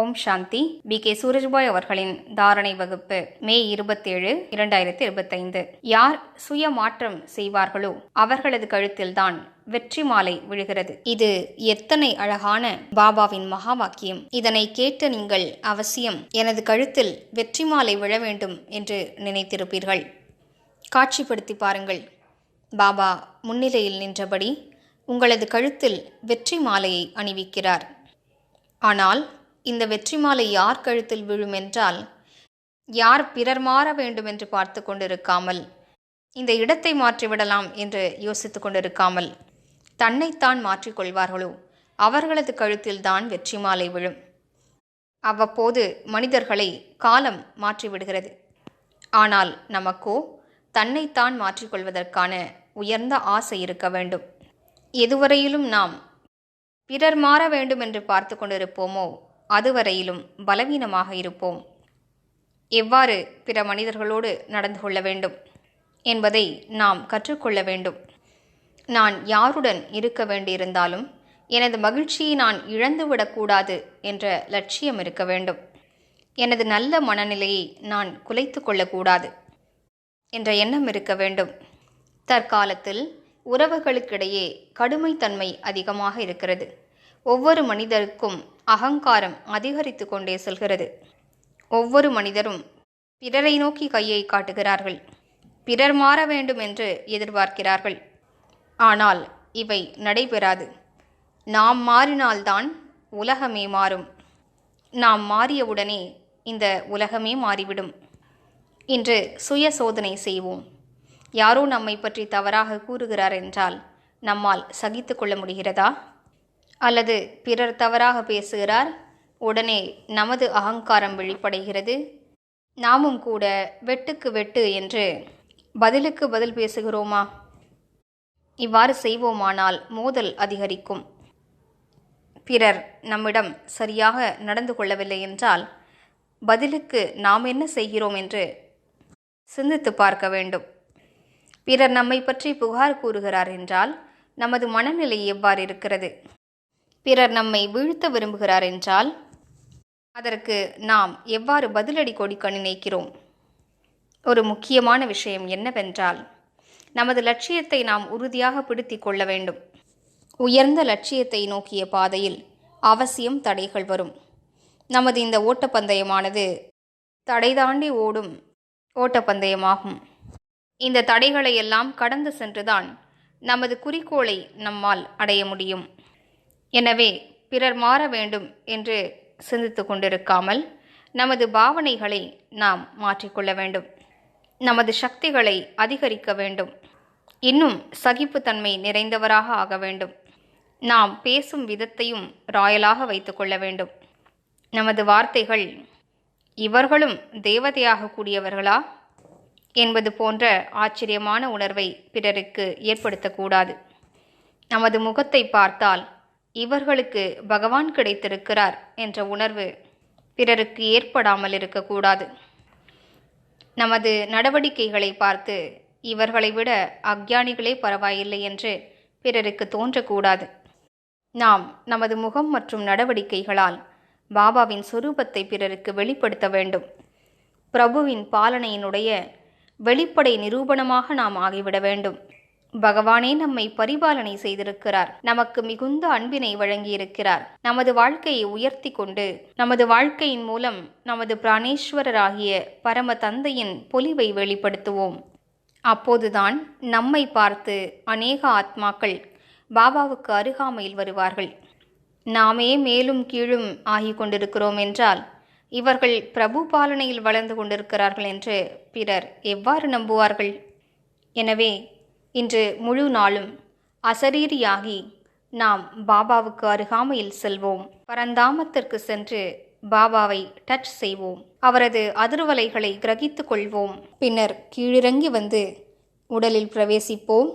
ஓம் சாந்தி. B. K. Surajbhai அவர்களின் தாரணை வகுப்பு மே இருபத்தேழு இரண்டாயிரத்தி இருபத்தைந்து யார் சுய மாற்றம் செய்வார்களோ அவர்களது கழுத்தில்தான் வெற்றி மாலை விழுகிறது. இது எத்தனை அழகான பாபாவின் மகா வாக்கியம். இதனை கேட்ட நீங்கள் அவசியம் எனது கழுத்தில் வெற்றி மாலை விழ வேண்டும் என்று நினைத்திருப்பீர்கள். காட்சிப்படுத்தி பாருங்கள். பாபா முன்னிலையில் நின்றபடி உங்களது கழுத்தில் வெற்றி மாலையை அணிவிக்கிறார். ஆனால் இந்த வெற்றி மாலை யார் கழுத்தில் விழும் என்றால் யார் பிறர் மாற வேண்டும் என்று பார்த்து கொண்டிருக்காமல் இந்த இடத்தை மாற்றிவிடலாம் என்று யோசித்து கொண்டிருக்காமல் தன்னைத்தான் மாற்றிக்கொள்வார்களோ அவர்களது கழுத்தில்தான் வெற்றி மாலை விழும். அவ்வப்போது மனிதர்களை காலம் மாற்றிவிடுகிறது. ஆனால் நமக்கோ தன்னைத்தான் மாற்றிக்கொள்வதற்கான உயர்ந்த ஆசை இருக்க வேண்டும். எதுவரையிலும் நாம் பிறர் மாற வேண்டும் என்று பார்த்து கொண்டிருப்போமோ? அதுவரையிலும் பலவீனமாக இருப்போம். எவ்வாறு பிற மனிதர்களோடு நடந்து கொள்ள வேண்டும் என்பதை நாம் கற்றுக்கொள்ள வேண்டும். நான் யாருடன் இருக்க வேண்டியிருந்தாலும் எனது மகிழ்ச்சியை நான் இழந்துவிடக்கூடாது என்ற லட்சியம் இருக்க வேண்டும். எனது நல்ல மனநிலையை நான் குலைத்து கொள்ளக்கூடாது என்ற எண்ணம் இருக்க வேண்டும். தற்காலத்தில் உறவுகளுக்கிடையே கடுமைத்தன்மை அதிகமாக இருக்கிறது. ஒவ்வொரு மனிதருக்கும் அகங்காரம் அதிகரித்து கொண்டே செல்கிறது. ஒவ்வொரு மனிதரும் பிறரை நோக்கி கையை காட்டுகிறார்கள். பிறர் மாற வேண்டும் என்று எதிர்பார்க்கிறார்கள். ஆனால் இவை நடைபெறாது. நாம் மாறினால்தான் உலகமே மாறும். நாம் மாறியவுடனே இந்த உலகமே மாறிவிடும். இன்று சுய சோதனை செய்வோம். யாரோ நம்மை பற்றி தவறாக கூறுகிறார் என்றால் நம்மால் சகித்து கொள்ள முடிகிறதா? அல்லது பிறர் தவறாக பேசுகிறார் உடனே நமது அகங்காரம் வெளிப்படைகிறது. நாமும் கூட வெட்டுக்கு வெட்டு என்று பதிலுக்கு பதில் பேசுகிறோமா? இவ்வாறு செய்வோமானால் மோதல் அதிகரிக்கும். பிறர் நம்மிடம் சரியாக நடந்து கொள்ளவில்லை என்றால் பதிலுக்கு நாம் என்ன செய்கிறோம் என்று சிந்தித்து பார்க்க வேண்டும். பிறர் நம்மை பற்றி புகார் கூறுகிறார் என்றால் நமது மனநிலை எவ்வாறு இருக்கிறது? பிறர் நம்மை வீழ்த்த விரும்புகிறார் என்றால் அதற்கு நாம் எவ்வாறு பதிலடி கொடுக்க நினைக்கிறோம்? ஒரு முக்கியமான விஷயம் என்னவென்றால் நமது லட்சியத்தை நாம் உறுதியாக பிடித்தி கொள்ள வேண்டும். உயர்ந்த லட்சியத்தை நோக்கிய பாதையில் அவசியம் தடைகள் வரும். நமது இந்த ஓட்டப்பந்தயமானது தடை தாண்டி ஓடும் ஓட்டப்பந்தயமாகும். இந்த தடைகளை எல்லாம் கடந்து சென்றுதான் நமது குறிக்கோளை நம்மால் அடைய முடியும். எனவே பிறர் மாற வேண்டும் என்று சிந்தித்து கொண்டிருக்காமல் நமது பாவனைகளை நாம் மாற்றிக்கொள்ள வேண்டும். நமது சக்திகளை அதிகரிக்க வேண்டும். இன்னும் சகிப்புத்தன்மை நிறைந்தவராக ஆக வேண்டும். நாம் பேசும் விதத்தையும் ராயலாக வைத்துக்கொள்ள வேண்டும். நமது வார்த்தைகள் இவர்களும் தேவதையாக கூடியவர்களா? என்பது போன்ற ஆச்சரியமான உணர்வை பிறருக்கு ஏற்படுத்தக்கூடாது. நமது முகத்தை பார்த்தால் இவர்களுக்கு பகவான் கிடைத்திருக்கிறார் என்ற உணர்வு பிறருக்கு ஏற்படாமல் இருக்கக்கூடாது. நமது நடவடிக்கைகளை பார்த்து இவர்களை விட அக்ஞானிகளே பரவாயில்லை என்று பிறருக்கு தோன்றக்கூடாது. நாம் நமது முகம் மற்றும் நடவடிக்கைகளால் பாபாவின் சொரூபத்தை பிறருக்கு வெளிப்படுத்த வேண்டும். பிரபுவின் பாலனையினுடைய வெளிப்படை நிரூபணமாக நாம் ஆகிவிட வேண்டும். பகவானே நம்மை பரிபாலனை செய்திருக்கிறார். நமக்கு மிகுந்த அன்பினை வழங்கியிருக்கிறார். நமது வாழ்க்கையை உயர்த்தி கொண்டு நமது வாழ்க்கையின் மூலம் நமது பிராணேஸ்வரராகிய பரம தந்தையின் பொலிவை வெளிப்படுத்துவோம். அப்போதுதான் நம்மை பார்த்து அநேக ஆத்மாக்கள் பாபாவுக்கு அருகாமையில் வருவார்கள். நாமே மேலும் கீழும் ஆகி கொண்டிருக்கிறோம் என்றால் இவர்கள் பிரபு பாலனையில் வளர்ந்து கொண்டிருக்கிறார்கள் என்று பிறர் எவ்வாறு நம்புவார்கள்? எனவே இன்று முழு நாளும் அசரீரியாகி நாம் பாபாவுக்கு அருகாமையில் செல்வோம். பரந்தாமத்திற்கு சென்று பாபாவை டச் செய்வோம். அவரது அதிர்வலைகளை கிரகித்து கொள்வோம். பின்னர் கீழிறங்கி வந்து உடலில் பிரவேசிப்போம்.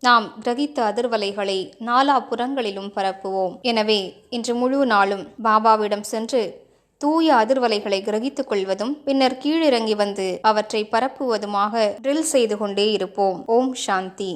நாம் கிரகித்த அதிர்வலைகளை நாலா புறங்களிலும் பரப்புவோம். எனவே இன்று முழு நாளும் பாபாவிடம் சென்று தூய அதிர்வலைகளை கிரகித்துக் கொள்வதும் பின்னர் கீழிறங்கி வந்து அவற்றை பரப்புவதுமாக ட்ரில் செய்து கொண்டே இருப்போம். ஓம் சாந்தி.